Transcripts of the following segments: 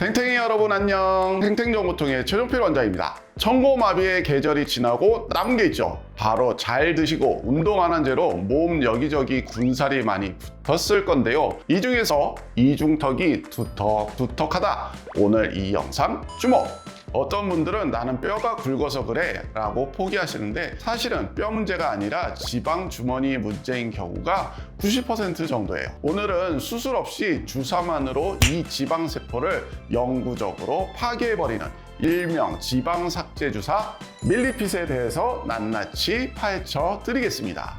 탱탱이 여러분 안녕. 탱탱정보통의 최종필 원장입니다. 청고마비의 계절이 지나고 남은 게 있죠. 바로 잘 드시고 운동 안한 죄로 몸 여기저기 군살이 많이 붙었을 건데요. 이 중에서 이중턱이 두턱 두턱하다. 오늘 이 영상 주목 어떤 분들은 나는 뼈가 굵어서 그래 라고 포기하시는데 사실은 뼈 문제가 아니라 지방 주머니 문제인 경우가 90% 정도예요. 오늘은 수술 없이 주사만으로 이 지방세포를 영구적으로 파괴해버리는 일명 지방 삭제 주사 밀리핏에 대해서 낱낱이 파헤쳐 드리겠습니다.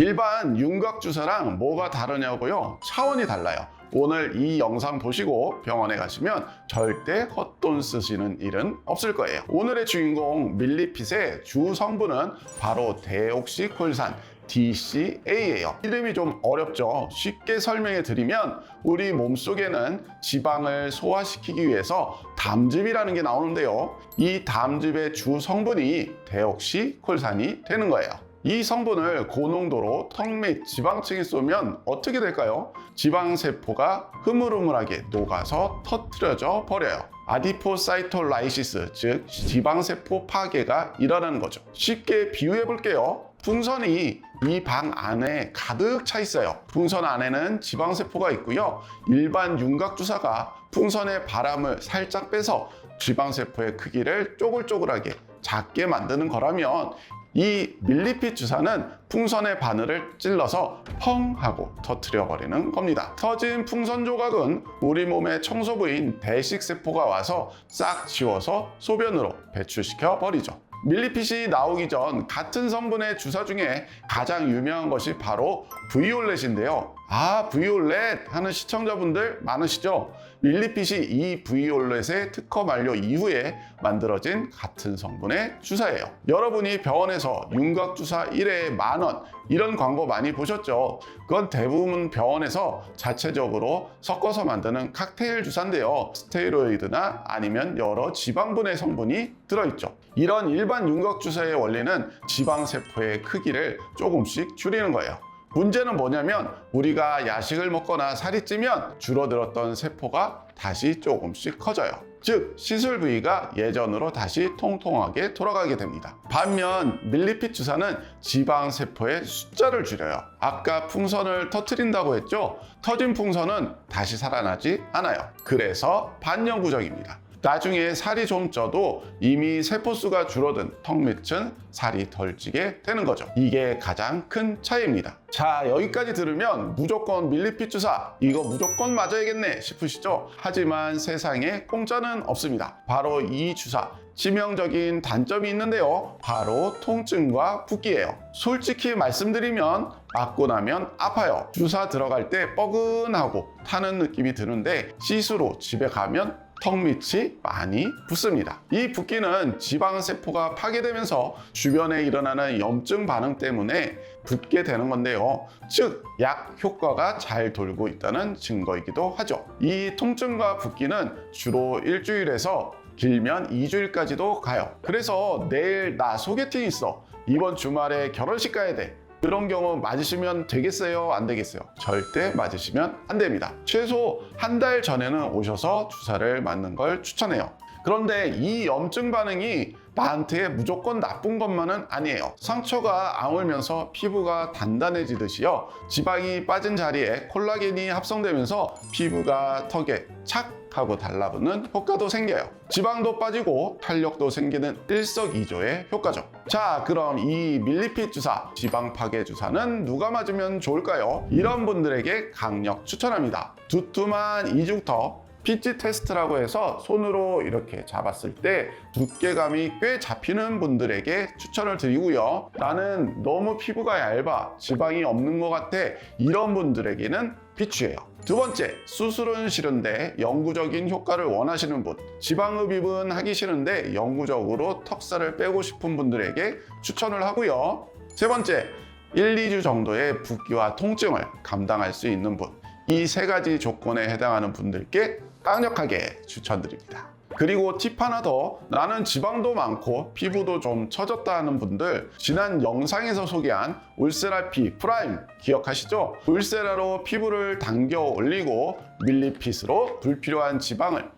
일반 윤곽 주사랑 뭐가 다르냐고요? 차원이 달라요. 오늘 이 영상 보시고 병원에 가시면 절대 헛돈 쓰시는 일은 없을 거예요. 오늘의 주인공 밀리핏의 주 성분은 바로 데옥시콜산 DCA예요. 이름이 좀 어렵죠. 쉽게 설명해 드리면 우리 몸속에는 지방을 소화시키기 위해서 담즙이라는 게 나오는데요. 이 담즙의 주 성분이 데옥시콜산이 되는 거예요. 이 성분을 고농도로 턱 및 지방층에 쏘면 어떻게 될까요? 지방세포가 흐물흐물하게 녹아서 터트려져 버려요. 아디포사이톨라이시스, 즉 지방세포 파괴가 일어나는 거죠. 쉽게 비유해 볼게요. 풍선이 이 방 안에 가득 차 있어요. 풍선 안에는 지방세포가 있고요. 일반 윤곽주사가 풍선의 바람을 살짝 빼서 지방세포의 크기를 쪼글쪼글하게 작게 만드는 거라면 이 밀리핏 주사는 풍선의 바늘을 찔러서 펑 하고 터트려 버리는 겁니다. 터진 풍선 조각은 우리 몸의 청소 부인 대식세포가 와서 싹 지워서 소변으로 배출시켜 버리죠. 밀리핏이 나오기 전 같은 성분의 주사 중에 가장 유명한 것이 바로 브이올렛인데요. 아, 브이올렛 하는 시청자분들 많으시죠? 밀리핏이 이 브이올렛의 특허 만료 이후에 만들어진 같은 성분의 주사예요. 여러분이 병원에서 윤곽 주사 1회에 만원 이런 광고 많이 보셨죠? 그건 대부분 병원에서 자체적으로 섞어서 만드는 칵테일 주사인데요. 스테로이드나 아니면 여러 지방분해 성분이 들어있죠. 이런 일반 윤곽 주사의 원리는 지방 세포의 크기를 조금씩 줄이는 거예요. 문제는 뭐냐면 우리가 야식을 먹거나 살이 찌면 줄어들었던 세포가 다시 조금씩 커져요. 즉 시술 부위가 예전으로 다시 통통하게 돌아가게 됩니다. 반면 밀리핏 주사는 지방 세포의 숫자를 줄여요. 아까 풍선을 터트린다고 했죠? 터진 풍선은 다시 살아나지 않아요. 그래서 반영구적입니다. 나중에 살이 좀 쪄도 이미 세포수가 줄어든 턱 밑은 살이 덜 찌게 되는 거죠. 이게 가장 큰 차이입니다. 자, 여기까지 들으면 무조건 밀리핏 주사, 이거 무조건 맞아야겠네 싶으시죠? 하지만 세상에 공짜는 없습니다. 바로 이 주사. 치명적인 단점이 있는데요. 바로 통증과 붓기예요. 솔직히 말씀드리면 맞고 나면 아파요. 주사 들어갈 때 뻐근하고 타는 느낌이 드는데 시수로 집에 가면 턱 밑이 많이 붓습니다. 이 붓기는 지방세포가 파괴되면서 주변에 일어나는 염증 반응 때문에 붓게 되는 건데요. 즉, 약 효과가 잘 돌고 있다는 증거이기도 하죠. 이 통증과 붓기는 주로 일주일에서 길면 2주일까지도 가요. 그래서 내일 나 소개팅 있어. 이번 주말에 결혼식 가야 돼. 그런 경우 맞으시면 되겠어요? 안 되겠어요? 절대 맞으시면 안 됩니다. 최소 한 달 전에는 오셔서 주사를 맞는 걸 추천해요. 그런데 이 염증 반응이 나한테 무조건 나쁜 것만은 아니에요. 상처가 아물면서 피부가 단단해지듯이요. 지방이 빠진 자리에 콜라겐이 합성되면서 피부가 턱에 착 하고 달라붙는 효과도 생겨요. 지방도 빠지고 탄력도 생기는 일석이조의 효과죠. 자, 그럼 이 밀리핏 주사, 지방 파괴 주사는 누가 맞으면 좋을까요? 이런 분들에게 강력 추천합니다. 두툼한 이중턱, 피지 테스트라고 해서 손으로 이렇게 잡았을 때 두께감이 꽤 잡히는 분들에게 추천을 드리고요. 나는 너무 피부가 얇아, 지방이 없는 것 같아. 이런 분들에게는 비추예요. 두 번째, 수술은 싫은데 영구적인 효과를 원하시는 분. 지방흡입은 하기 싫은데 영구적으로 턱살을 빼고 싶은 분들에게 추천을 하고요. 세 번째, 1, 2주 정도의 붓기와 통증을 감당할 수 있는 분. 이 세 가지 조건에 해당하는 분들께 강력하게 추천드립니다. 그리고 팁 하나 더 나는 지방도 많고 피부도 좀 처졌다 하는 분들 지난 영상에서 소개한 울세라피 프라임 기억하시죠? 울세라로 피부를 당겨 올리고 밀리핏으로 불필요한 지방을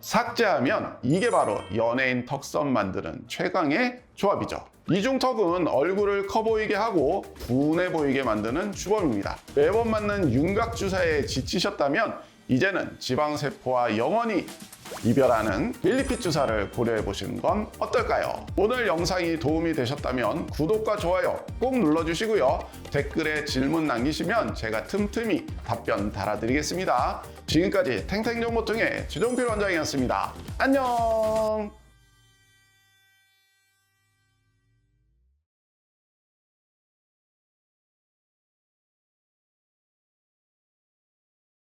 삭제하면 이게 바로 연예인 턱선 만드는 최강의 조합이죠. 이중턱은 얼굴을 커 보이게 하고 분해 보이게 만드는 주범입니다. 매번 맞는 윤곽 주사에 지치셨다면 이제는 지방세포와 영원히 이별하는 밀리핏 주사를 고려해 보시는 건 어떨까요? 오늘 영상이 도움이 되셨다면 구독과 좋아요 꼭 눌러주시고요. 댓글에 질문 남기시면 제가 틈틈이 답변 달아드리겠습니다. 지금까지 탱탱정보통의 주종필 원장이었습니다. 안녕!